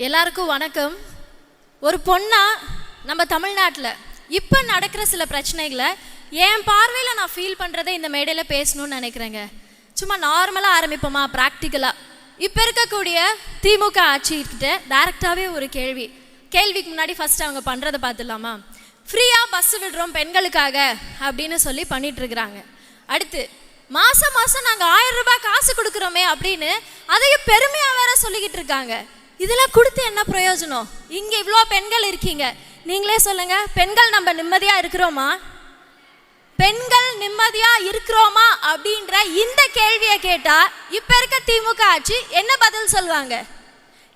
எல்லாருக்கும் வணக்கம். ஒரு பொண்ணா நம்ம தமிழ்நாட்டில் இப்போ நடக்கிற சில பிரச்சனைகளை என் பார்வையில் நான் ஃபீல் பண்ணுறதை இந்த மேடையில் பேசணும்னு நினைக்கிறேங்க. சும்மா நார்மலாக ஆரம்பிப்போமா ப்ராக்டிக்கலாக இப்போ இருக்கக்கூடிய திமுக ஆட்சிக்கிட்ட டேரெக்டாகவே ஒரு கேள்வி. கேள்விக்கு முன்னாடி ஃபஸ்ட் அவங்க பண்ணுறதை பார்த்துடலாமா? ஃப்ரீயாக பஸ் விடுறோம் பெண்களுக்காக அப்படின்னு சொல்லி பண்ணிட்டு அடுத்து மாதம் மாதம் நாங்கள் ஆயிரம் ரூபாய் காசு கொடுக்குறோமே அப்படின்னு அதையும் பெருமையாக வேற சொல்லிக்கிட்டு இருக்காங்க. இதெல்லாம் கொடுத்து என்ன பிரயோஜனம்? இங்கே இவ்வளோ பெண்கள் இருக்கீங்க. நீங்களே சொல்லுங்க பெண்கள் நம்ம நிம்மதியாக இருக்கிறோமா? பெண்கள் நிம்மதியாக இருக்கிறோமா அப்படின்ற இந்த கேள்வியை கேட்டால் இப்போ இருக்க திமுக ஆட்சி என்ன பதில் சொல்லுவாங்க?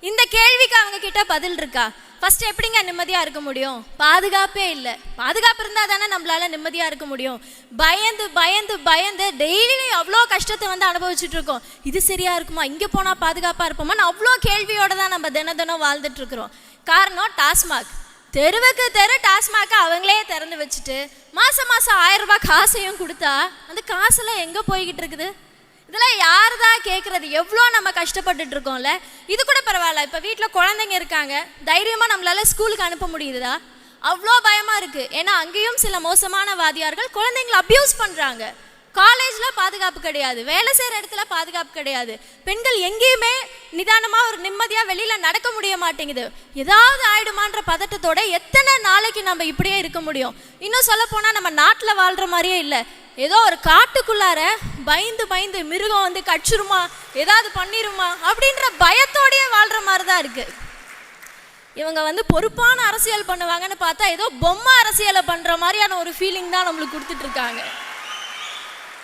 இந்த கேள்விக்கு அவங்க கிட்ட பதில் இருக்கா? ஃபஸ்ட் எப்படிங்க நிம்மதியாக இருக்க முடியும்? பாதுகாப்பே இல்லை. பாதுகாப்பு இருந்தால் தானே நம்மளால நிம்மதியாக இருக்க முடியும். பயந்து பயந்து பயந்து டெய்லி அவ்வளோ கஷ்டத்தை வந்து அனுபவிச்சுட்டு இருக்கோம். இது சரியா இருக்குமா? இங்கே போனால் பாதுகாப்பாக இருப்போமான்னு அவ்வளோ கேள்வியோட தான் நம்ம தின தினம் வாழ்ந்துட்டு இருக்கிறோம். காரணம் டாஸ்மாக். தெருவுக்கு தெரு டாஸ்மாக் அவங்களே திறந்து வச்சுட்டு மாதம் மாதம் ஆயிரம் ரூபாய் காசையும் கொடுத்தா அந்த காசெல்லாம் எங்கே போய்கிட்டு இருக்குது? இதெல்லாம் யார் தான் கேட்குறது எவ்வளோ நம்ம கஷ்டப்பட்டுட்டு இருக்கோம்ல இது கூட பரவாயில்ல. இப்போ வீட்டில் குழந்தைங்க இருக்காங்க. தைரியமாக நம்மளால ஸ்கூலுக்கு அனுப்ப முடியுதா? அவ்வளோ பயமாக இருக்குது ஏன்னா அங்கேயும் சில மோசமான வாதியார்கள் குழந்தைங்களை அப்யூஸ் பண்ணுறாங்க காலேஜில் பாதுகாப்பு கிடையாது. வேலை செய்கிற இடத்துல பாதுகாப்பு கிடையாது. பெண்கள் எங்கேயுமே நிதானமாக ஒரு நிம்மதியாக வெளியில் நடக்க முடிய மாட்டேங்குது. ஏதாவது ஆயிடுமான்ற பதட்டத்தோட எத்தனை நாளைக்கு நம்ம இப்படியே இருக்க முடியும்? இன்னும் சொல்ல போனால் நம்ம நாட்டில் வாழ்கிற மாதிரியே இல்லை. ஏதோ ஒரு காட்டுக்குள்ளார பயந்து பயந்து மிருகம் வந்து கடிச்சிருமா? ஏதாவது பண்ணிருமா? அப்படின்ற பயத்தோடயே வாழ்கிற மாதிரி தான் இருக்குது இவங்க வந்து பொறுப்பான அரசியல் பண்ணுவாங்கன்னு பார்த்தா ஏதோ பொம்மை அரசியலை பண்ணுற மாதிரியான ஒரு ஃபீலிங் தான் நம்மளுக்கு கொடுத்துட்டு இருக்காங்க.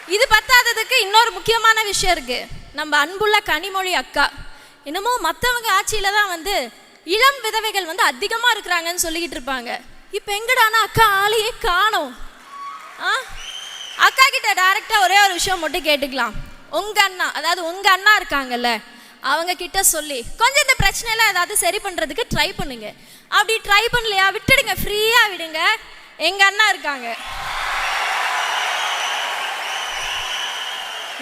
இது பத்தாததுக்கு இன்னொரு முக்கியமான விஷயம் இருக்கு. நம்ம அன்புள்ள கனிமொழி அக்கா. என்னமோ மற்றவங்க ஆட்சியில தான் வந்து இளம் விதவைகள் வந்து அதிகமாக இருக்கிறாங்கன்னு சொல்லிக்கிட்டு இருப்பாங்க. இப்போ எங்கடானா அக்கா ஆளையே காணோம். ஆ? அக்கா கிட்ட டைரக்டா ஒரே ஒரு விஷயம் மட்டும் கேட்டுக்கலாம். உங்க அண்ணா அதாவது உங்க அண்ணா இருக்காங்கல்ல அவங்க கிட்ட சொல்லி கொஞ்சம் இந்த பிரச்சனையெல்லாம் ஏதாவது சரி பண்றதுக்கு ட்ரை பண்ணுங்க. அப்படி ட்ரை பண்ணலையா விட்டுடுங்க ஃப்ரீயா விடுங்க. எங்க அண்ணா இருக்காங்க.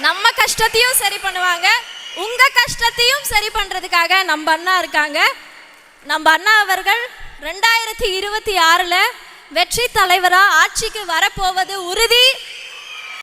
நம்ம கஷ்டத்தையும் சரி பண்ணுவாங்க. உங்க கஷ்டத்தையும் சரி பண்றதுக்காக நம்ம அண்ணா இருக்காங்க. நம்ம அண்ணா அவர்கள் ரெண்டாயிரத்தி இருபத்தி ஆறுல வெற்றி தலைவரா ஆட்சிக்கு வரப்போவது உறுதி.